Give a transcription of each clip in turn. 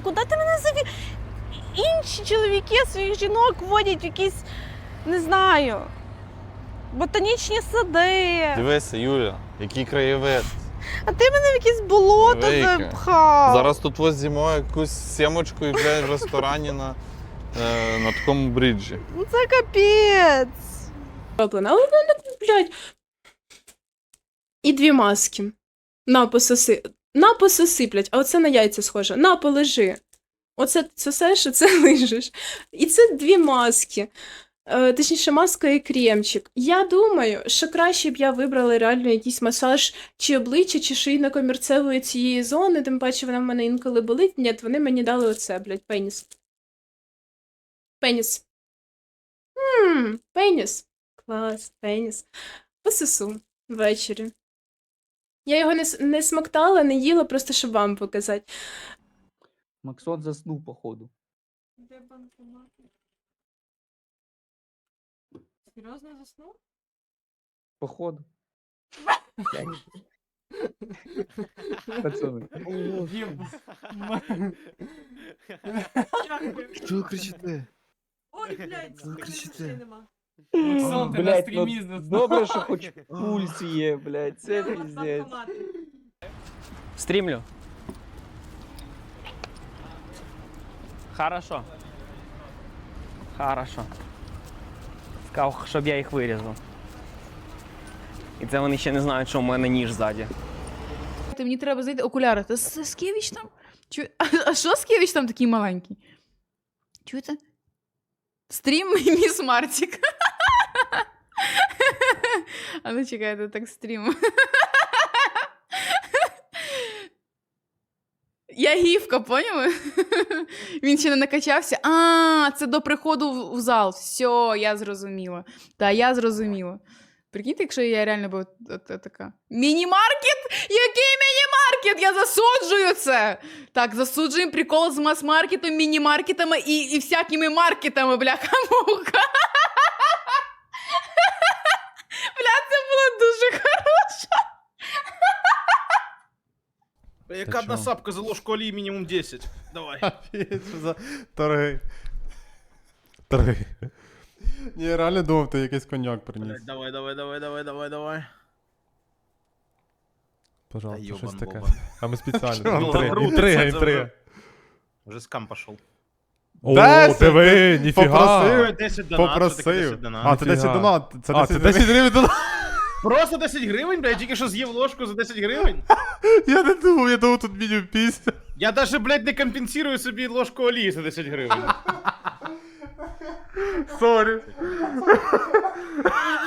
Ну куди ти мене завів? Інші чоловіки своїх жінок водять в якісь, не знаю, ботанічні сади. Дивися, Юля, який краєвид. А ти мене в якесь болото Велике. запхав. Зараз тут возьмемо якусь сімочку і блядь, в ресторані на, е, на такому бріджі. Ну це капець. Але блядь. І дві маски. На пососи. На пососи, блядь, а оце на яйця схоже. На полежи. Оце сосеш, це лижеш. І це дві маски. Е, точніше, маска і кремчик. Я думаю, що краще б я вибрала реально якийсь масаж чи обличчя, чи шийно-комірцевої цієї зони, тим паче вона в мене інколи болить. Ні, вони мені дали оце, блядь, пеніс. Пеніс. Ммм, пеніс. Клас, пеніс. Пососу ввечері. Я його не, не смоктала, не їла, просто щоб вам показати. Максон заснув, походу. Де банкомат? Серйозно заснув? Походу. Пацани. Що ви кричите? Ой, блядь, кричите? нема. Ти на стрімі Добре, що хоч пульс є, блядь, це піздець. Стрімлю. Хорошо. Хорошо. Сказав, щоб я їх вирізав. І це вони ще не знають, що в мене ніж ззаді. Ти мені треба знайти окуляри. Та С- Скевич там? Чу... А, а що Скевич там такий маленький? Чуєте? Стрім міс Мартік. А ну чекайте, так стрім. Я гівка, поняли? Він ще не накачався. А, це до приходу в, зал. Все, я зрозуміла. Та, я зрозуміла. Прикиньте, якщо я реально була така. Міні-маркет? Який міні-маркет? Я засуджую це! Так, засуджуємо прикол з мас-маркетом, міні-маркетами і, і всякими маркетами, бляха-муха. Було дуже хорошо. Яка одна сапка за ложку олії мінімум 10. Давай. торги. Торги. Ні, я реально думав, ти якийсь коньяк приніс. Блядь, Давай, давай, давай, давай, давай, давай. Пожалуйста, щось ёбан таке. Бобан. А ми спеціально. Чого? Інтрига, інтрига, це інтрига. вже- Вже скам пішов. О, Десять! диви, ніфіга. Попросив. 10 донат, що таке 10 донат? А, це 10 Ніфіга. донат. Це А, 10 це 10 гривень донат. Просто 10 гривень, блядь, тільки що з'їв ложку за 10 гривень. Я не думав, я думав, тут мінімум 50. Я даже, блядь, не компенсую собі ложку олії за 10 гривень. Сорі.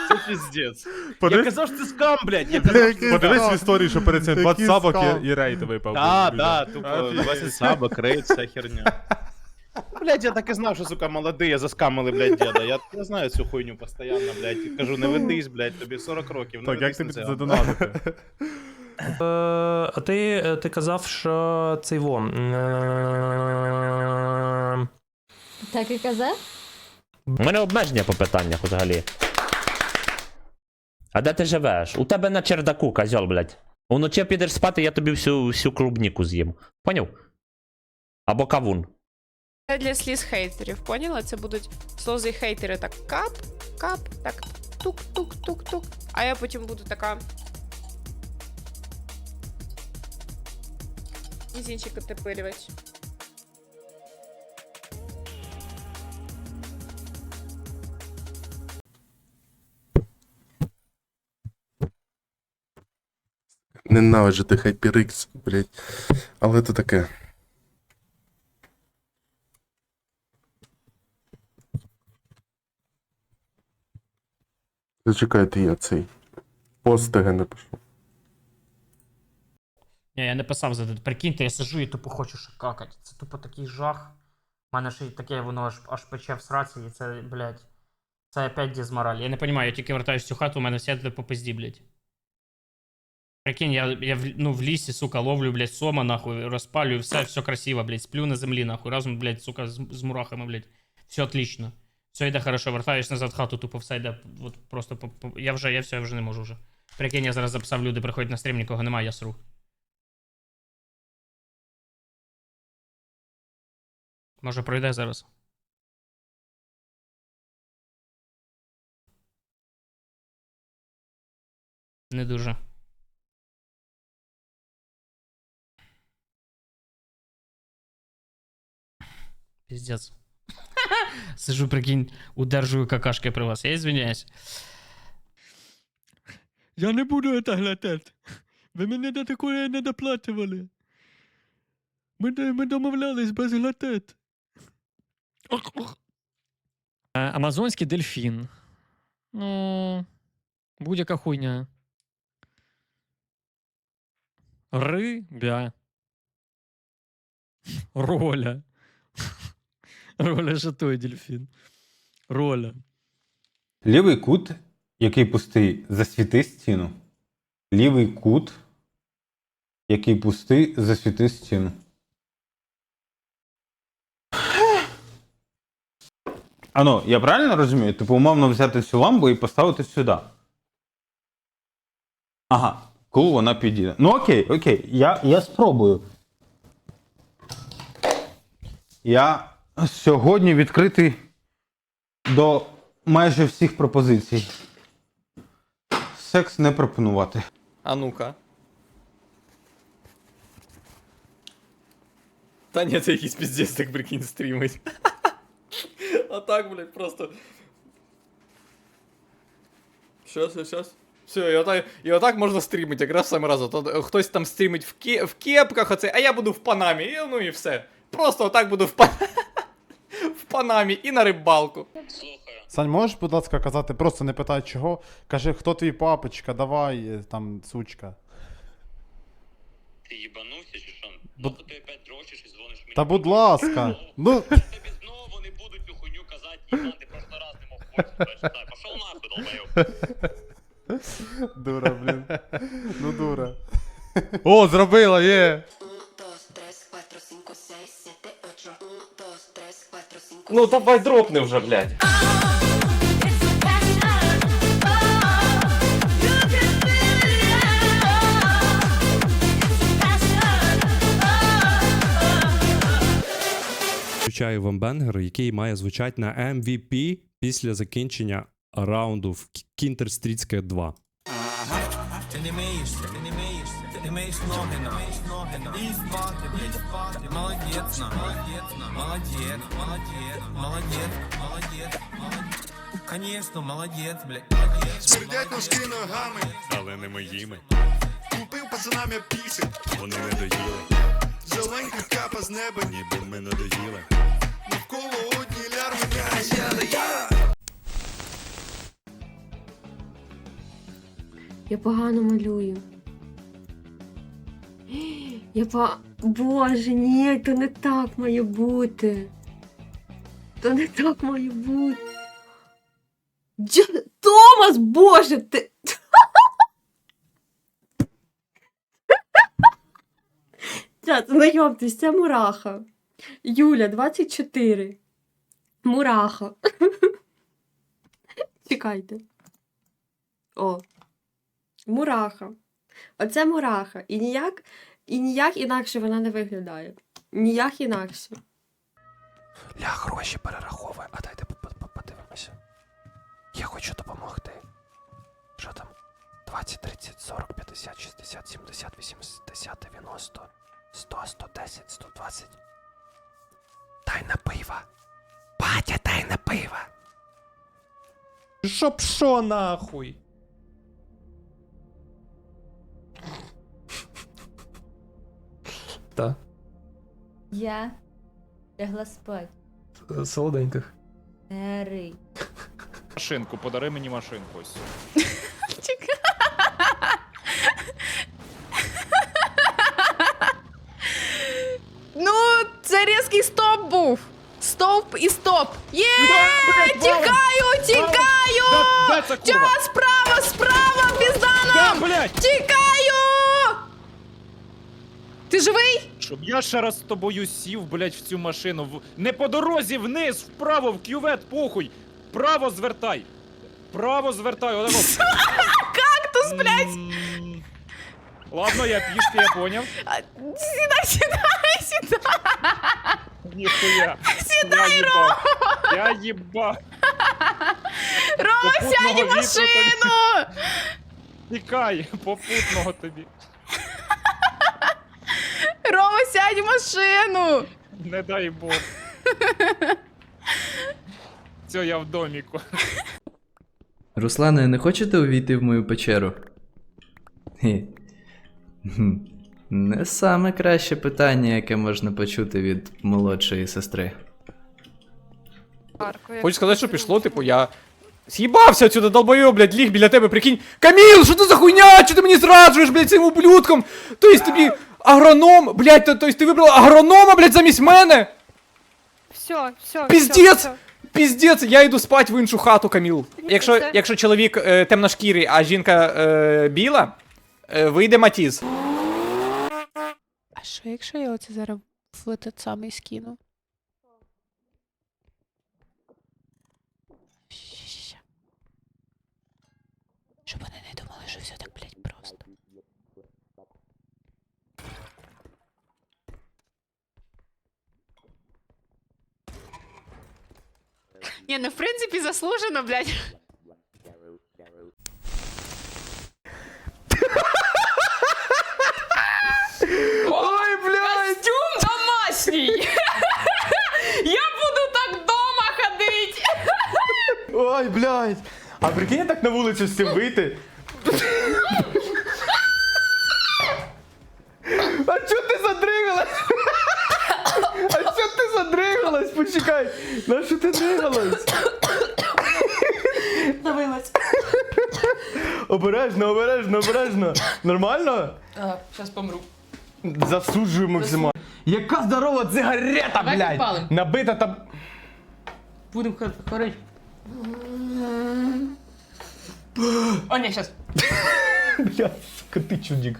Це піздець. Я казав, що це скам, блядь. Я казав, що подивись в історії, що перед цим 20 Який сабок скам. і- і рейд випав. Да, Блін. да, тупо 20 сабок, рейд, вся херня. Блядь, я так і знав, що, сука, молодые заскамили, блядь, деда. Я, я знаю цю хуйню постійно, блядь. Кажу, не ведись, блядь, тобі 40 років. Не Так, як ведись тобі на це це. задонатити? Е, а ти, е, ти казав, що цей во. е, Так і казав? У мене обмеження по питаннях взагалі. А де ти живеш? У тебе на чердаку, козьол, блядь. Уночі підеш спати, я тобі всю, всю клубніку з'їм. Поняв? Або кавун. Це для сліз хейтерів, поняла? Це будуть сльози хейтери так кап, кап, так тук-тук-тук-тук. А я потім буду така. Мізінчик отепирювати. Ненавиджу тих HyperX, блядь. Але це таке. Зачекайте, я цей. Постиги напишу. Ні, я не писав за Прикиньте, я сижу і тупо хочу ще. Це тупо такий жах. У мене ще й таке воно аж, аж пече в сраці, і це, блядь. Це опять дізмораль. Я не розумію, я тільки вертаюсь в цю хату, у мене сядли по пизді, блядь. Прикинь, я, я в, ну, в лісі, сука, ловлю, блядь, сома, нахуй, розпалюю, все, все красиво, блядь, сплю на землі, нахуй, разом, блядь, сука, з, з мурахами, блядь. Все отлично. Все йде хорошо, вертаюсь назад в хату, тупо все йде. От просто я вже, я все, я вже не можу вже. Прикинь, я зараз записав, люди приходять на стрім, нікого немає, я сру. Може пройде зараз. Не дуже. Пиздец. Сижу, прикинь, удержую какашки при вас. Я извиняюсь. Я не буду це глядати. Ви мене до такої не доплачували. Ми, ми домовлялись без. Е, Амазонський дельфін. Ну, будь-яка хуйня. Рибя. Роля. Роля жатой дельфін. Роля. Лівий кут, який пустий, засвіти стіну. Лівий кут, який пустий, засвіти стіну. Ано, я правильно розумію? Типу, умовно взяти цю лампу і поставити сюди. Ага, коли вона підійде. Ну окей, окей, я, я спробую. Я сьогодні відкритий до майже всіх пропозицій. Секс не пропонувати. А ну-ка. Та ні, це якийсь піздець так прикинь стрімить. А так, блядь, просто. Щас, щас, щас. Все, і отак, і отак можна стрімити, якраз в самий раз. То хтось там стрімить в, ке, в кепках, оце, а я буду в панамі, і, ну і все. Просто отак буду в, па... панамі і на рибалку. Сань, можеш, будь ласка, казати, просто не питай чого. Кажи, хто твій папочка, давай, е, там, сучка. Ти їбанувся чи що? Бу- Нахуй ти опять дрочиш і дзвониш мені. Та будь ласка. Ну, Тобі знову не буду цю хуйню казати, їбан, ти просто раз не мог хочеш. Пошов нахуй, долбоєб. дура, блін. Ну, дура. О, зробила, є! Ну давай дропни вже, блядь. Включаю вам бенгер, який має звучати на MVP після закінчення раунду в Стрітське 2. Ти не миєшся, ти не миєшся, ти не миєш ноги на. І спати, блядь, спати. Молодець, на. Молодець, на. Молодець, молодець, молодець, молодець, молодець. Конечно, молодець, блядь. Смердять ножки ногами. Але не моїми. Купив пацанам я піси. Вони не доїли. Зеленька капа з неба. Ніби ми не доїли. Навколо одні лярви. Я погано малюю. Я по... Боже, ні, то не так має бути. То не так має бути. Дж... Томас, боже, ти. Знайомтесь, це Мураха. Юля, 24. Мураха. Чекайте. О. Мураха. Оце мураха. І ніяк, і ніяк інакше вона не виглядає. Ніяк інакше. Ля гроші перераховує, а дайте подивимося. Я хочу допомогти. Що там? 20, 30, 40, 50, 60, 70, 80, 90, 100, 110, 120. Дай на пиво. Батя, дай на пиво. Щоб що нахуй? Та, Я лягла спать. солоденьких. Ери. Машинку, подари мені машинку ось. Ну, це різкий стоп був. Стоп і стоп. Є! Тікаю, тікаю! Час, справа, справа, пізда нам! Тікаю! Ти живий? Щоб я ще раз з тобою сів, блядь, в цю машину. В- Не по дорозі вниз, вправо, в кювет, похуй. Право звертай. Право звертай. Отако. Кактус, блядь! М, Ладно, я пішки, я поняв. А, Сідай, сідай, сідай! ніхуя. Сідай, Я їбав. Я їбав. Рома, сядь вітру машину! Тікай, попутного тобі. Рома, сядь в машину! Не дай Бог. Все, я в доміку. Руслане, не хочете увійти в мою печеру? Хі. Хм. Не саме краще питання, яке можна почути від молодшої сестри. Хочу сказати, що пішло, типу, я. З'їбався отсюда, долбойоб, блядь, ліг біля тебе, прикинь. Каміл, що ти за хуйня? Чого ти мені зраджуєш, блядь, цим ублюдком? Тобто тобі агроном, блядь, то, тобто ти вибрала агронома, блядь, замість мене? Все, все. Піздець! Піздець, я йду спать в іншу хату, Каміл. Якщо, це- якщо чоловік е, темношкірий, а жінка е, біла, е, вийде Матіз. А що, якщо я оце зараз в этот самий скину? Ща-ща-ща. Щоб вони не думали, що все так, блядь, Ні, ну в принципі заслужено, блядь. Ой, блядь! Костюм домашній! Я буду так дома ходить! Ой, блядь. А прикинь, я так на вулицю з цим вийти. А чо ти задригалась? А чо ти задригалась? Почекай. На що ти дригалась? Давилась. Обережно, обережно, обережно. Нормально? А, зараз помру. Засуджую максимально. Яка здорова цигарета, Давай блядь! Набита там. Будем хорить. О, ні, зараз. Блядь, сука, ти чудик.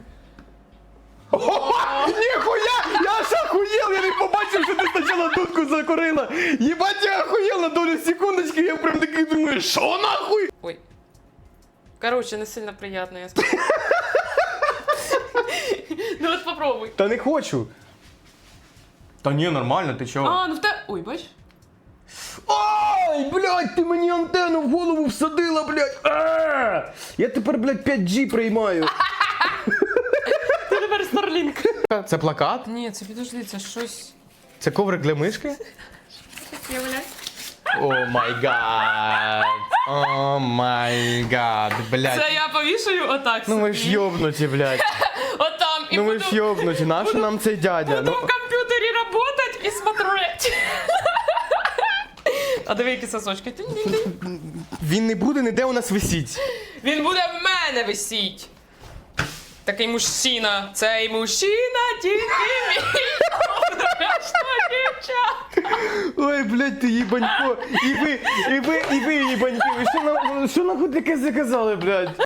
Ніхуя! Я аж охуєл, я не побачив, що ти спочатку дудку закурила. Єбать, я охуєл на долю секундочки, я прям такий думаю, що нахуй? Ой. Короче, не сильно приятно, я скажу. Ну от попробуй. Та не хочу. Та ні, нормально, ти чого? А, ну в те. Ой, бач. Ой, блядь, ти мені антенну в голову всадила, блядь. А! Я тепер, блядь, 5G приймаю. Ти тепер Starlink. Це плакат? Ні, це підожди, це щось. Це коврик для мишки? Блядь. О май гад. О май гад, блядь. Це я повішаю отак. Ну ми ж йобнуті, блядь. Отам і Ну ми буду ж йобнуті, нащо нам цей дядя? буду Ну, в комп'ютері работать і смотреть. А диви, які сосочки. Він не буде ніде у нас висіть. Він буде в мене висіть. Такий мужчина. Цей мужчина тільки мій. Ой, блядь, ти їбанько. І ви, і ви, і ви їбаньки. Ви що, нам, що нахуй таке заказали, блядь?